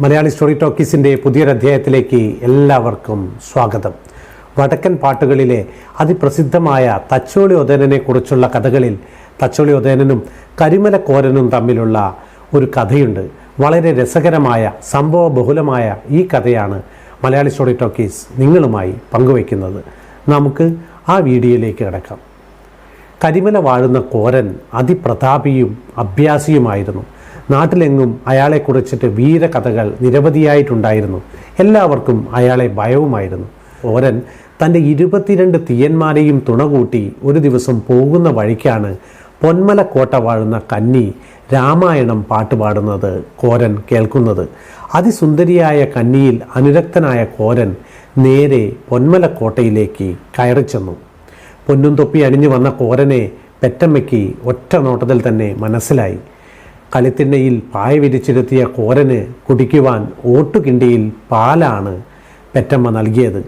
Malayali story ടോക്കീസിന്റെ പുതിയൊരധ്യായത്തിലേക്ക് എല്ലാവർക്കും സ്വാഗതം. വടക്കൻ പാട്ടുകളിലെ അതിപ്രസിദ്ധമായ തച്ചോളി ഒതേനനെ കുറിച്ചുള്ള കഥകളിൽ തച്ചോളി ഒതേനനും കരിമല കോരനും തമ്മിലുള്ള ഒരു കഥയുണ്ട്. വളരെ രസകരമായ സംഭവ ബഹുലമായ ഈ കഥയാണ് മലയാളി സ്റ്റോറി ടോക്കീസ് നിങ്ങളുമായി പങ്കുവയ്ക്കുന്നത്. നമുക്ക് ആ വീഡിയോയിലേക്ക് കിടക്കാം. കരിമല വാഴുന്ന കോരൻ അതിപ്രതാപിയും അഭ്യാസിയുമായിരുന്നു. നാട്ടിലെങ്ങും അയാളെക്കുറിച്ചിട്ട് വീരകഥകൾ നിരവധിയായിട്ടുണ്ടായിരുന്നു. എല്ലാവർക്കും അയാളെ ഭയവുമായിരുന്നു. ഓരൻ തന്റെ ഇരുപത്തിരണ്ട് തീയന്മാരെയും തുണകൂട്ടി ഒരു ദിവസം പോകുന്ന വഴിക്കാണ് പൊന്മല കോട്ട വാഴുന്ന കന്നി രാമായണം പാട്ടുപാടുന്നത് കോരൻ കേൾക്കുന്നത്. അതിസുന്ദരിയായ കന്നിയിൽ അനുരക്തനായ കോരൻ നേരെ പൊന്മല കോട്ടയിലേക്ക് കയറി ചെന്നു പൊന്നും തൊപ്പി അണിഞ്ഞു വന്ന കോരനെ പെറ്റമ്മയ്ക്ക് ഒറ്റ നോട്ടത്തിൽ തന്നെ മനസ്സിലായി. കളിത്തിണ്ണയിൽ പായ വിരിച്ചിരുത്തിയ കോരന് കുടിക്കുവാൻ ഓട്ടുകിണ്ടിയിൽ പാലാണ് പെറ്റമ്മ നൽകിയത്.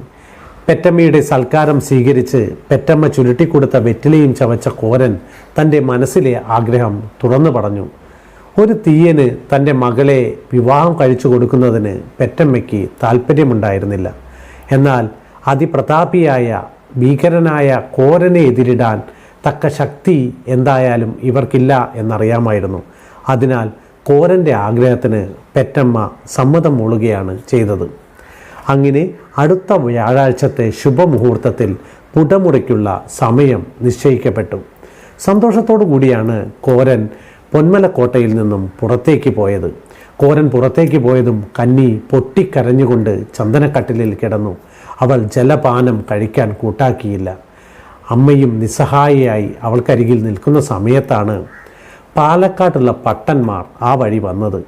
പെറ്റമ്മയുടെ സൽക്കാരം സ്വീകരിച്ച് പെറ്റമ്മ ചുരുട്ടിക്കൊടുത്ത വെറ്റിലയും ചവച്ച കോരൻ തന്റെ മനസ്സിലെ ആഗ്രഹം തുറന്നു പറഞ്ഞു. ഒരു തീയന് തന്റെ മകളെ വിവാഹം കഴിച്ചു കൊടുക്കുന്നതിന് പെറ്റമ്മയ്ക്ക് താല്പര്യമുണ്ടായിരുന്നില്ല എന്നാൽ അതിപ്രതാപിയായ ഭീകരനായ കോരനെ എതിരിടാൻ തക്ക ശക്തി എന്തായാലും ഇവർക്കില്ല എന്നറിയാമായിരുന്നു. അതിനാൽ കോരന്റെ ആഗ്രഹത്തിന് പെറ്റമ്മ സമ്മതം മൂളുകയാണ് ചെയ്തത്. അങ്ങനെ അടുത്ത വ്യാഴാഴ്ചത്തെ ശുഭമുഹൂർത്തത്തിൽ പുടമുറയ്ക്കുള്ള സമയം നിശ്ചയിക്കപ്പെട്ടു. സന്തോഷത്തോടു കൂടിയാണ് കോരൻ പൊന്മലക്കോട്ടയിൽ നിന്നും പുറത്തേക്ക് പോയത്. കോരൻ പുറത്തേക്ക് പോയതും കന്നി പൊട്ടിക്കരഞ്ഞുകൊണ്ട് ചന്ദനക്കട്ടിലിൽ കിടന്നു. അവൾ ജലപാനം കഴിക്കാൻ കൂട്ടാക്കിയില്ല. അമ്മയും നിസ്സഹായിയായി അവൾക്കരികിൽ നിൽക്കുന്ന സമയത്താണ് പാലക്കാട്ടുള്ള പട്ടന്മാർ ആ വഴി വന്നത്.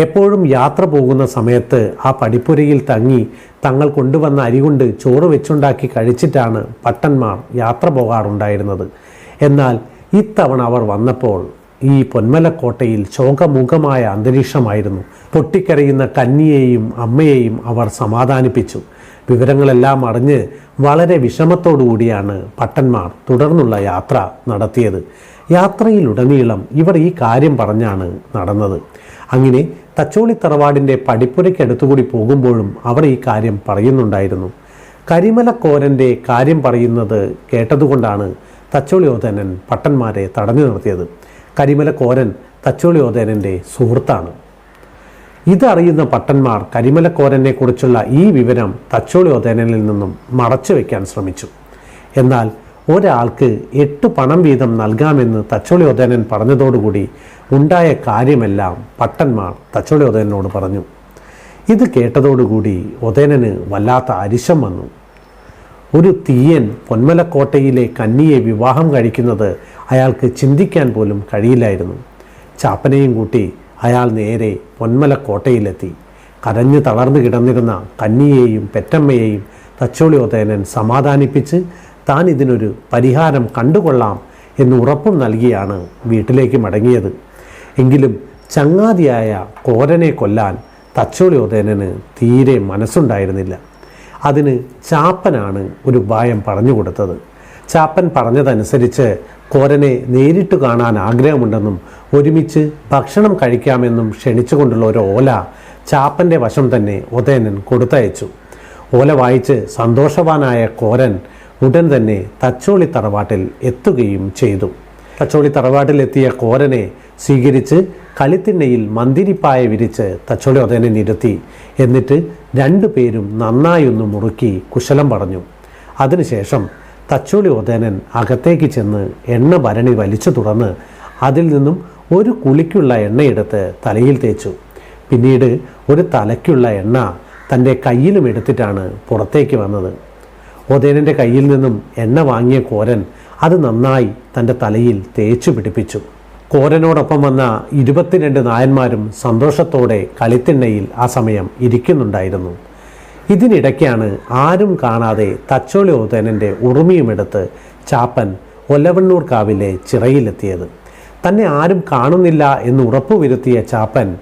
എപ്പോഴും യാത്ര പോകുന്ന സമയത്ത് ആ പടിപ്പുരയിൽ തങ്ങി തങ്ങൾ കൊണ്ടുവന്ന അരി കൊണ്ട് ചോറ് വെച്ചുണ്ടാക്കി കഴിച്ചിട്ടാണ് പട്ടന്മാർ യാത്ര പോകാറുണ്ടായിരുന്നത്. എന്നാൽ ഇത്തവണ അവർ വന്നപ്പോൾ ഈ പൊന്മലക്കോട്ടയിൽ ശോകമുഖമായ അന്തരീക്ഷമായിരുന്നു. പൊട്ടിക്കരയുന്ന കന്നിയെയും അമ്മയെയും അവർ സമാധാനിപ്പിച്ചു. വിവരങ്ങളെല്ലാം അറിഞ്ഞ് വളരെ വിഷമത്തോടു കൂടിയാണ് പട്ടന്മാർ തുടർന്നുള്ള യാത്ര നടത്തിയത്. യാത്രയിലുടനീളം ഇവർ ഈ കാര്യം പറഞ്ഞാണ് നടന്നത്. അങ്ങനെ തച്ചോളി തറവാടിന്റെ പടിപ്പുരയ്ക്കടുത്തുകൂടി പോകുമ്പോഴും അവർ ഈ കാര്യം പറയുന്നുണ്ടായിരുന്നു. കരിമല കരിമലക്കോരന്റെ കാര്യം പറയുന്നത് കേട്ടതുകൊണ്ടാണ് തച്ചോളിയോധനൻ പട്ടന്മാരെ തടഞ്ഞു നിർത്തിയത്. കരിമലക്കോരൻ തച്ചോളി തച്ചോളിയോധനന്റെ സുഹൃത്താണ്. ഇതറിയുന്ന പട്ടന്മാർ കരിമലക്കോരനെ കുറിച്ചുള്ള ഈ വിവരം തച്ചോളിയോധനനിൽ നിന്നും മറച്ചു വയ്ക്കാൻ ശ്രമിച്ചു. എന്നാൽ ഒരാൾക്ക് എട്ട് പണം വീതം നൽകാമെന്ന് തച്ചോളി ഒതേനൻ പറഞ്ഞതോടുകൂടി ഉണ്ടായ കാര്യമെല്ലാം പട്ടന്മാർ തച്ചോളി ഉദയനോട് പറഞ്ഞു. ഇത് കേട്ടതോടുകൂടി ഒതേനന് വല്ലാത്ത അരിശം വന്നു. ഒരു തീയൻ പൊന്മലക്കോട്ടയിലെ കന്നിയെ വിവാഹം കഴിക്കുന്നത് അയാൾക്ക് ചിന്തിക്കാൻ പോലും കഴിയില്ലായിരുന്നു. ചാപ്പനെയും കൂട്ടി അയാൾ നേരെ പൊന്മലക്കോട്ടയിലെത്തി. കരഞ്ഞു തളർന്നു കിടന്നിരുന്ന കന്നിയെയും പെറ്റമ്മയെയും തച്ചോളി ഒതേനൻ സമാധാനിപ്പിച്ച് താൻ ഇതിനൊരു പരിഹാരം കണ്ടുകൊള്ളാം എന്ന് ഉറപ്പും നൽകിയാണ് വീട്ടിലേക്ക് മടങ്ങിയത്. എങ്കിലും ചങ്ങാതിയായ കോരനെ കൊല്ലാൻ തച്ചോളി ഉദയനന് തീരെ മനസ്സുണ്ടായിരുന്നില്ല. അതിന് ചാപ്പനാണ് ഒരു ഉപായം പറഞ്ഞു കൊടുത്തത്. ചാപ്പൻ പറഞ്ഞതനുസരിച്ച് കോരനെ നേരിട്ട് കാണാൻ ആഗ്രഹമുണ്ടെന്നും ഒരുമിച്ച് ഭക്ഷണം കഴിക്കാമെന്നും ക്ഷണിച്ചുകൊണ്ടുള്ള ഒരു ഓല ചാപ്പന്റെ വശം തന്നെ ഒതേനൻ കൊടുത്തയച്ചു. ഓല വായിച്ച് സന്തോഷവാനായ കോരൻ ഉടൻ തന്നെ തച്ചോളി തറവാട്ടിൽ എത്തുകയും ചെയ്തു. തച്ചോളി തറവാട്ടിലെത്തിയ കോരനെ സ്വീകരിച്ച് കളിത്തിണ്ണയിൽ മന്തിരിപ്പായ വിരിച്ച് തച്ചോളി ഉടനെ നിരത്തി. എന്നിട്ട് രണ്ടു പേരും നന്നായൊന്ന് മുറുക്കി കുശലം പറഞ്ഞു. അതിനുശേഷം തച്ചോളി ഒതേനൻ അകത്തേക്ക് ചെന്ന് എണ്ണ ഭരണി വലിച്ചു തുറന്ന് അതിൽ നിന്നും ഒരു കുളിക്കുള്ള എണ്ണയെടുത്ത് തലയിൽ തേച്ചു. പിന്നീട് ഒരു തലയ്ക്കുള്ള എണ്ണ തന്റെ കയ്യിലും എടുത്തിട്ടാണ് പുറത്തേക്ക് വന്നത്. ഒതേനന്റെ കയ്യിൽ നിന്നും എണ്ണ വാങ്ങിയ കോരൻ അത് നന്നായി തന്റെ തലയിൽ തേച്ചു പിടിപ്പിച്ചു. കോരനോടൊപ്പം വന്ന ഇരുപത്തിരണ്ട് നായന്മാരും സന്തോഷത്തോടെ കളിത്തിണ്ണയിൽ ആ സമയം ഇരിക്കുന്നുണ്ടായിരുന്നു. ഇതിനിടയ്ക്കാണ് ആരും കാണാതെ തച്ചോളി ഓതേനന്റെ ഉറുമിയുമെടുത്ത് ചാപ്പൻ ഒലവണ്ണൂർ കാവിലെ ചിറയിലെത്തിയത്. തന്നെ ആരും കാണുന്നില്ല എന്ന് ഉറപ്പുവരുത്തിയ ചാപ്പൻ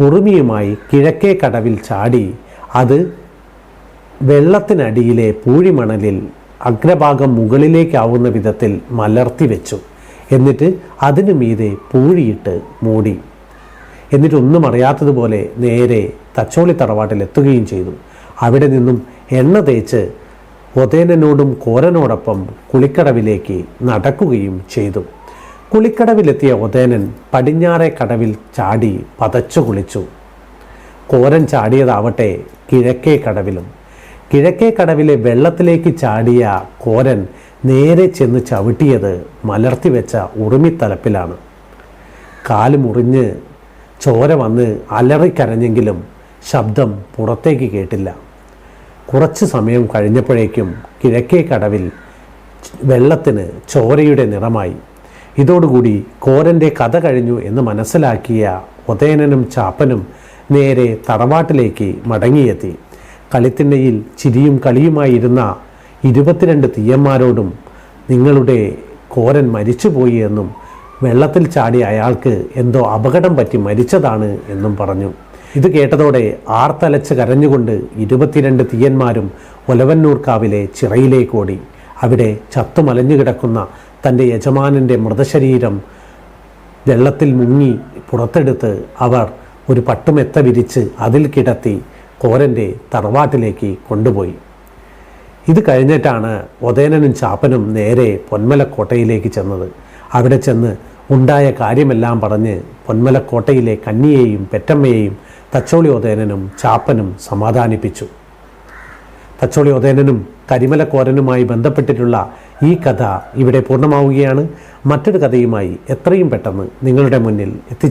ഉറുമിയുമായി കിഴക്കേ കടവിൽ ചാടി അത് വെള്ളത്തിനടിയിലെ പൂഴിമണലിൽ അഗ്രഭാഗം മുകളിലേക്കാവുന്ന വിധത്തിൽ മലർത്തി വെച്ചു. എന്നിട്ട് അതിനു മീതെ പൂഴിയിട്ട് മൂടി. എന്നിട്ടൊന്നും അറിയാത്തതുപോലെ നേരെ തച്ചോളി തറവാട്ടിൽ എത്തുകയും ചെയ്തു. അവിടെ നിന്നും എണ്ണ തേച്ച് ഒതേനോടും കോരനോടൊപ്പം കുളിക്കടവിലേക്ക് നടക്കുകയും ചെയ്തു. കുളിക്കടവിലെത്തിയ ഒതേനൻ പടിഞ്ഞാറെ കടവിൽ ചാടി പതച്ചു കുളിച്ചു. കോരൻ ചാടിയതാവട്ടെ കിഴക്കേ കടവിലും. കിഴക്കേ കടവിലെ വെള്ളത്തിലേക്ക് ചാടിയ കോരൻ നേരെ ചെന്ന് ചവിട്ടിയത് മലർത്തി വെച്ച ഉറുമിത്തലപ്പിലാണ്. കാൽ മുറിഞ്ഞ് ചോര വന്ന് അലറിക്കരഞ്ഞെങ്കിലും ശബ്ദം പുറത്തേക്ക് കേട്ടില്ല. കുറച്ച് സമയം കഴിഞ്ഞപ്പോഴേക്കും കിഴക്കേ കടവിൽ വെള്ളത്തിന് ചോരയുടെ നിറമായി. ഇതോടുകൂടി കോരന്റെ കഥ കഴിഞ്ഞു എന്ന് മനസ്സിലാക്കിയ ഉദയനനും ചാപ്പനും നേരെ തറവാട്ടിലേക്ക് മടങ്ങിയെത്തി. കളിത്തിണ്ണയിൽ ചിരിയും കളിയുമായിരുന്ന ഇരുപത്തിരണ്ട് തീയന്മാരോടും നിങ്ങളുടെ കോരൻ മരിച്ചുപോയി എന്നും വെള്ളത്തിൽ ചാടി അയാൾക്ക് എന്തോ അപകടം പറ്റി മരിച്ചതാണ് എന്നും പറഞ്ഞു. ഇത് കേട്ടതോടെ ആർത്തലച്ച് കരഞ്ഞുകൊണ്ട് ഇരുപത്തിരണ്ട് തീയന്മാരും ഒലവന്നൂർക്കാവിലെ ചിറയിലേക്ക് ഓടി. അവിടെ ചത്തുമലഞ്ഞു കിടക്കുന്ന തന്റെ യജമാനന്റെ മൃതശരീരം വെള്ളത്തിൽ മുങ്ങി പുറത്തെടുത്ത് അവർ ഒരു പട്ടുമെത്ത വിരിച്ച് അതിൽ കിടത്തി കോരന്റെ തറവാട്ടിലേക്ക് കൊണ്ടുപോയി. ഇത് കഴിഞ്ഞിട്ടാണ് ഒതേനനും ചാപ്പനും നേരെ പൊന്മലക്കോട്ടയിലേക്ക് ചെന്നത്. അവിടെ ചെന്ന് ഉണ്ടായ കാര്യമെല്ലാം പറഞ്ഞ് പൊന്മലക്കോട്ടയിലെ കന്നിയെയും പെറ്റമ്മയെയും തച്ചോളി ഒതേനനും ചാപ്പനും സമാധാനിപ്പിച്ചു. തച്ചോളി ഒതേനനും കരിമലക്കോരനുമായി ബന്ധപ്പെട്ടിട്ടുള്ള ഈ കഥ ഇവിടെ പൂർണമാവുകയാണ്. മറ്റൊരു കഥയുമായി എത്രയും പെട്ടെന്ന് നിങ്ങളുടെ മുന്നിൽ എത്തിച്ചേ